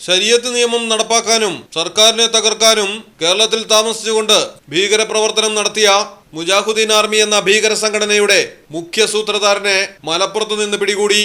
ശരീഅത്ത് നിയമം നടപ്പാക്കാനും സർക്കാരിനെ തകർക്കാനും കേരളത്തിൽ താമസിച്ചുകൊണ്ട് ഭീകരപ്രവർത്തനം നടത്തിയ മുജാഹുദ്ദീൻ ആർമി എന്ന ഭീകര സംഘടനയുടെ മുഖ്യ സൂത്രധാരനെ മലപ്പുറത്ത് നിന്ന് പിടികൂടി.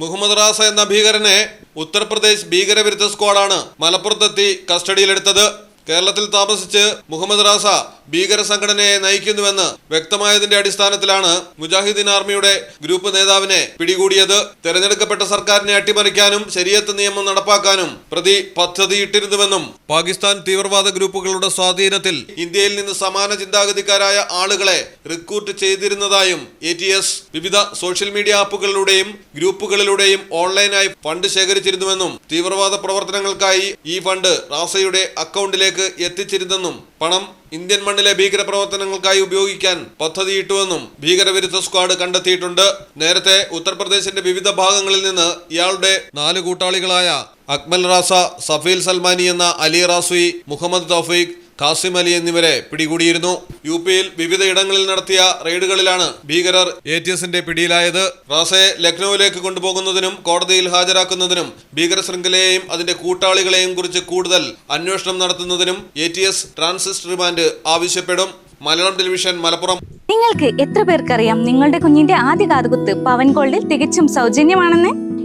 മുഹമ്മദ് റാസ എന്ന ഭീകരനെ ഉത്തർപ്രദേശ് ഭീകരവിരുദ്ധ സ്ക്വാഡാണ് മലപ്പുറത്തെത്തി കസ്റ്റഡിയിലെടുത്തത്. കേരളത്തിൽ താമസിച്ച് മുഹമ്മദ് റാസ ഭീകര സംഘടനയെ നയിക്കുന്നുവെന്ന് വ്യക്തമായതിന്റെ അടിസ്ഥാനത്തിലാണ് മുജാഹിദ്ദീൻ ആർമിയുടെ ഗ്രൂപ്പ് നേതാവിനെ പിടികൂടിയത്. തെരഞ്ഞെടുക്കപ്പെട്ട സർക്കാരിനെ അട്ടിമറിക്കാനും ശരീഅത്ത് നിയമം നടപ്പാക്കാനും പ്രതി പദ്ധതിയിട്ടിരുന്നുവെന്നും പാകിസ്ഥാൻ തീവ്രവാദ ഗ്രൂപ്പുകളുടെ സ്വാധീനത്തിൽ ഇന്ത്യയിൽ നിന്ന് സമാന ചിന്താഗതിക്കാരായ ആളുകളെ റിക്രൂട്ട് ചെയ്തിരുന്നതായും എ വിവിധ സോഷ്യൽ മീഡിയ ആപ്പുകളിലൂടെയും ഗ്രൂപ്പുകളിലൂടെയും ഓൺലൈനായി ഫണ്ട് ശേഖരിച്ചിരുന്നുവെന്നും തീവ്രവാദ പ്രവർത്തനങ്ങൾക്കായി ഈ ഫണ്ട് റാസയുടെ അക്കൗണ്ടിലേക്ക് എത്തിച്ചിരുന്നെന്നും പണം ഇന്ത്യൻ മണ്ണിലെ ഭീകര പ്രവർത്തനങ്ങൾക്കായി ഉപയോഗിക്കാൻ പദ്ധതിയിട്ടുവെന്നും ഭീകരവിരുദ്ധ സ്ക്വാഡ് കണ്ടെത്തിയിട്ടുണ്ട്. നേരത്തെ ഉത്തർപ്രദേശിന്റെ വിവിധ ഭാഗങ്ങളിൽ നിന്ന് ഇയാളുടെ നാല് കൂട്ടാളികളായ അക്മൽ റാസ സഫീൽ സൽമാനി എന്ന അലി റാസുയി മുഹമ്മദ് തൗഫീഖ് ഖാസിം അലി എന്നിവരെ പിടികൂടിയിരുന്നു. യു പിയിൽ വിവിധയിടങ്ങളിൽ നടത്തിയ റെയ്ഡുകളിലാണ് ഭീകരർ എ ടി എസിന്റെ പിടിയിലായത്. റാസയെ ലക്നൌവിലേക്ക് കൊണ്ടുപോകുന്നതിനും കോടതിയിൽ ഹാജരാക്കുന്നതിനും ഭീകര ശൃംഖലയെയും അതിന്റെ കൂട്ടാളികളെയും കുറിച്ച് കൂടുതൽ അന്വേഷണം നടത്തുന്നതിനും A T S transit remand ആവശ്യപ്പെടും. മലയാളം ടെലിവിഷൻ മലപ്പുറം. നിങ്ങൾക്ക് എത്ര പേർക്കറിയാം നിങ്ങളുടെ കുഞ്ഞിന്റെ ആദ്യ കാതുകുത്ത് പവൻ ഗോൾഡിൽ തികച്ചും സൗജന്യമാണെന്ന്?